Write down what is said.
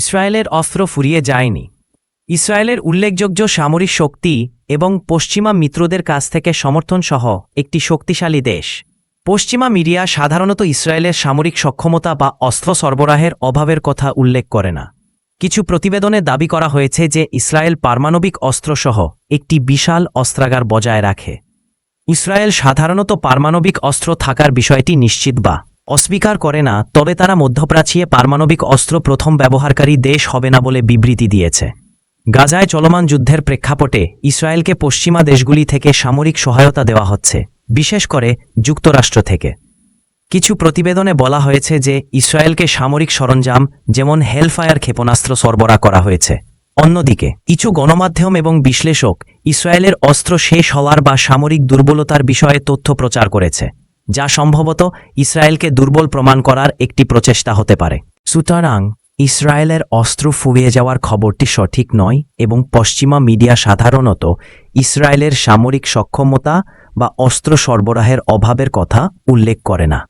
ইসরায়েলের অস্ত্র ফুরিয়ে যায়নি। ইসরায়েলের উল্লেখযোগ্য সামরিক শক্তি এবং পশ্চিমা মিত্রদের কাছ থেকে সমর্থন সহ একটি শক্তিশালী দেশ। পশ্চিমা মিডিয়া সাধারণত ইসরায়েলের সামরিক সক্ষমতা বা অস্ত্র সরবরাহের অভাবের কথা উল্লেখ করে না। কিছু প্রতিবেদনে দাবি করা হয়েছে যে ইসরায়েল পারমাণবিক অস্ত্রসহ একটি বিশাল অস্ত্রাগার বজায় রাখে। ইসরায়েল সাধারণত পারমাণবিক অস্ত্র থাকার বিষয়টি নিশ্চিত বা অস্বীকার করে না, তবে তারা মধ্যপ্রাচ্যে পারমাণবিক অস্ত্র প্রথম ব্যবহারকারী দেশ হবে না বলে বিবৃতি দিয়েছে। গাজায় চলমান যুদ্ধের প্রেক্ষাপটে ইসরায়েলকে পশ্চিমা দেশগুলি থেকে সামরিক সহায়তা দেওয়া হচ্ছে, বিশেষ করে যুক্তরাষ্ট্র থেকে। কিছু প্রতিবেদনে বলা হয়েছে যে ইসরায়েলকে সামরিক সরঞ্জাম যেমন হেলফায়ার ক্ষেপণাস্ত্র সরবরাহ করা হয়েছে। অন্যদিকে, কিছু গণমাধ্যম এবং বিশ্লেষক ইসরায়েলের অস্ত্র শেষ হওয়ার বা সামরিক দুর্বলতার বিষয়ে তথ্য প্রচার করেছে। যা সম্ভবত ইসরায়েলকে দুর্বল প্রমাণ করার একটি প্রচেষ্টা হতে পারে। সুতরাং ইসরায়েলের অস্ত্র ফুরিয়ে যাওয়ার খবরটি সঠিক নয় এবং পশ্চিমা মিডিয়া সাধারণত ইসরায়েলের সামরিক সক্ষমতা বা অস্ত্র সরবরাহের অভাবের কথা উল্লেখ করে না।